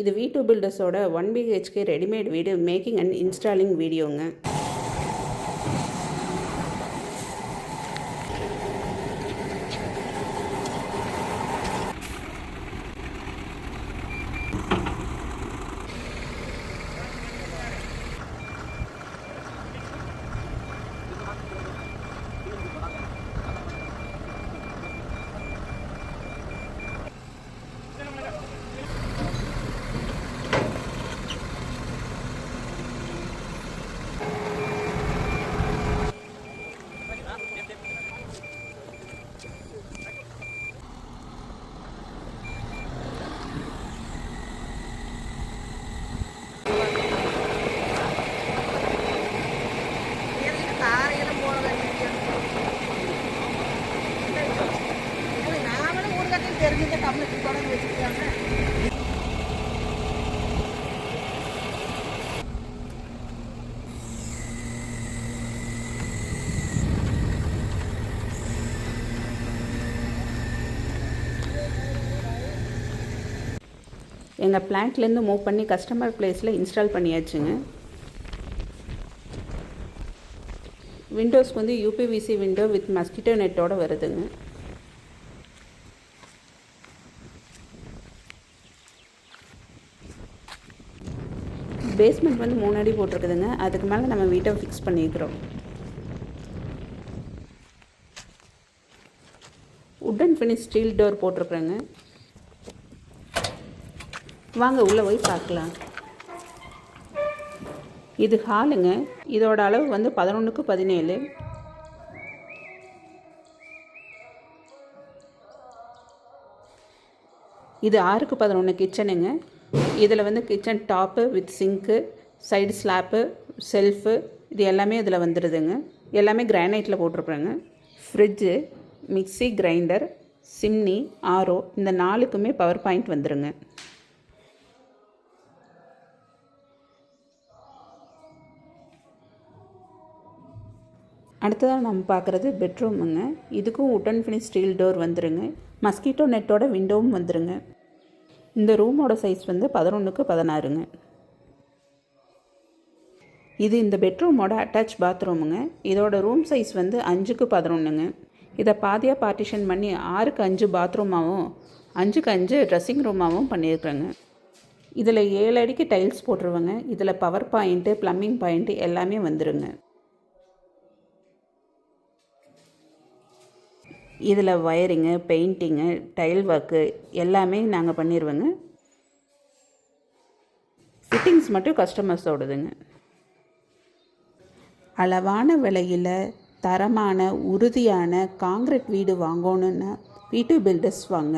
இது V two பில்டர்ஸோட one BHK readymade வீடு மேக்கிங் அண்ட் இன்ஸ்டாலிங் வீடியோங்க. கம்மிட்டு தொடங்கி வச்சுருக்காங்க. எங்கள் பிளான்ட்லேருந்து மூவ் பண்ணி கஸ்டமர் பிளேஸில் இன்ஸ்டால் பண்ணியாச்சுங்க. விண்டோஸ்க்கு வந்து யூபிவிசி விண்டோ வித் மஸ்கிட்டோ நெட்டோடு வருதுங்க. பேஸ்மெண்ட் வந்து மூணு அடி போட்டிருக்குதுங்க. அதுக்கு மேலே நம்ம வீட்டை ஃபிக்ஸ் பண்ணிக்கிறோம் உட்டன் ஃபினிஷ் ஸ்டீல் டோர் போட்டிருக்குறேங்க. வாங்க உள்ளே போய் பார்க்கலாம். இது ஹாலுங்க இதோட அளவு வந்து பதினொன்றுக்கு பதினேழு. இது ஆறுக்கு பதினொன்று கிச்சனுங்க இதில் வந்து kitchen top with sink side slab shelf இது எல்லாமே இதில் வந்துடுதுங்க. எல்லாமே கிரானைட்டில் போட்டிருப்பேங்க. Fridge mixie grinder chimney RO இந்த நாலுக்குமே பவர் பாயிண்ட் வந்துடுங்க அடுத்ததாக நம்ம பார்க்குறது பெட்ரூமுங்க இதுக்கும் உட்டன் ஃபினிஷ் ஸ்டீல் டோர் வந்துருங்க. மஸ்கிட்டோ நெட்டோட விண்டோவும் வந்துருங்க. இந்த ரூமோட சைஸ் வந்து பதினொன்றுக்கு பதினாறுங்க. இது இந்த பெட்ரூமோட அட்டாச் பாத்ரூமுங்க. இதோட ரூம் சைஸ் வந்து அஞ்சுக்கு பதினொன்றுங்க இதை பாதியாக பார்ட்டிஷன் பண்ணி ஆறுக்கு அஞ்சு பாத்ரூமாகவும் அஞ்சுக்கு அஞ்சு ட்ரெஸ்ஸிங் ரூமாகவும் பண்ணியிருக்கிறேங்க இதில் ஏழு அடிக்கு டைல்ஸ் போட்டுருவேங்க. இதில் பவர் பாயிண்ட்டு ப்ளம்பிங் பாயிண்ட்டு எல்லாமே வந்துடுங்க இதில் ஒயரிங்கு பெயிண்டிங்கு டைல் ஒர்க்கு எல்லாமே நாங்கள் பண்ணிடுவோங்க ஃபிட்டிங்ஸ் மட்டும் கஸ்டமர்ஸோடதுங்க அளவான விலையில் தரமான உறுதியான காங்கிரீட் வீடு வாங்கணுன்னா வீட்டு பில்டர்ஸ் வாங்க.